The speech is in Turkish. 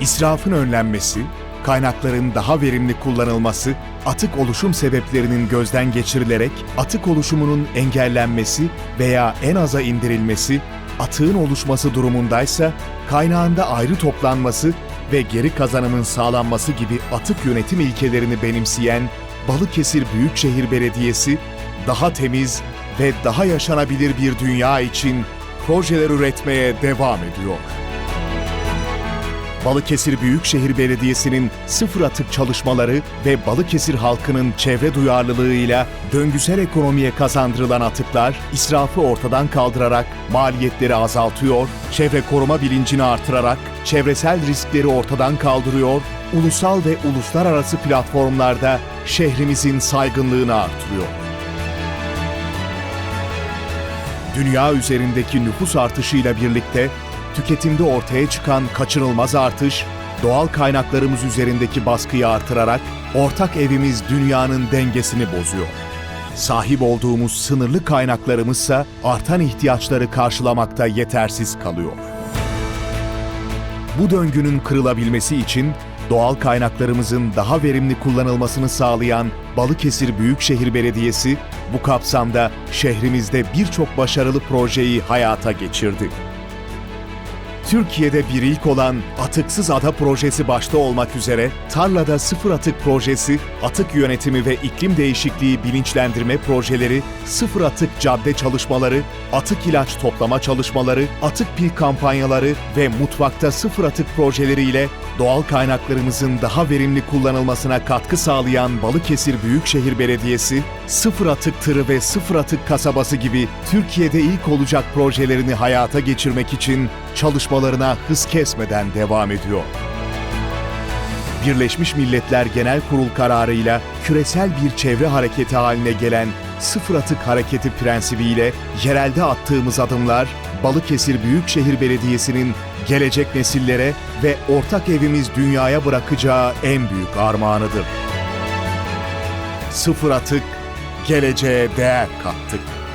İsrafın önlenmesi, kaynakların daha verimli kullanılması, atık oluşum sebeplerinin gözden geçirilerek atık oluşumunun engellenmesi veya en aza indirilmesi, atığın oluşması durumundaysa kaynağında ayrı toplanması ve geri kazanımın sağlanması gibi atık yönetim ilkelerini benimseyen Balıkesir Büyükşehir Belediyesi daha temiz ve daha yaşanabilir bir dünya için projeler üretmeye devam ediyor. Balıkesir Büyükşehir Belediyesi'nin sıfır atık çalışmaları ve Balıkesir halkının çevre duyarlılığıyla döngüsel ekonomiye kazandırılan atıklar israfı ortadan kaldırarak maliyetleri azaltıyor, çevre koruma bilincini artırarak çevresel riskleri ortadan kaldırıyor, ulusal ve uluslararası platformlarda şehrimizin saygınlığını artırıyor. Dünya üzerindeki nüfus artışıyla birlikte tüketimde ortaya çıkan kaçınılmaz artış, doğal kaynaklarımız üzerindeki baskıyı artırarak ortak evimiz dünyanın dengesini bozuyor. Sahip olduğumuz sınırlı kaynaklarımızsa artan ihtiyaçları karşılamakta yetersiz kalıyor. Bu döngünün kırılabilmesi için doğal kaynaklarımızın daha verimli kullanılmasını sağlayan Balıkesir Büyükşehir Belediyesi bu kapsamda şehrimizde birçok başarılı projeyi hayata geçirdi. Türkiye'de bir ilk olan Atıksız Ada projesi başta olmak üzere Tarlada Sıfır Atık projesi, atık yönetimi ve iklim değişikliği bilinçlendirme projeleri, sıfır atık cadde çalışmaları, atık ilaç toplama çalışmaları, atık pil kampanyaları ve mutfakta sıfır atık projeleriyle doğal kaynaklarımızın daha verimli kullanılmasına katkı sağlayan Balıkesir Büyükşehir Belediyesi, sıfır atık tırı ve sıfır atık kasabası gibi Türkiye'de ilk olacak projelerini hayata geçirmek için çalışmalarına hız kesmeden devam ediyor. Birleşmiş Milletler Genel Kurul kararıyla küresel bir çevre hareketi haline gelen sıfır atık hareketi prensibiyle yerelde attığımız adımlar Balıkesir Büyükşehir Belediyesi'nin gelecek nesillere ve ortak evimiz dünyaya bırakacağı en büyük armağanıdır. Sıfır atık, geleceğe değer kattık.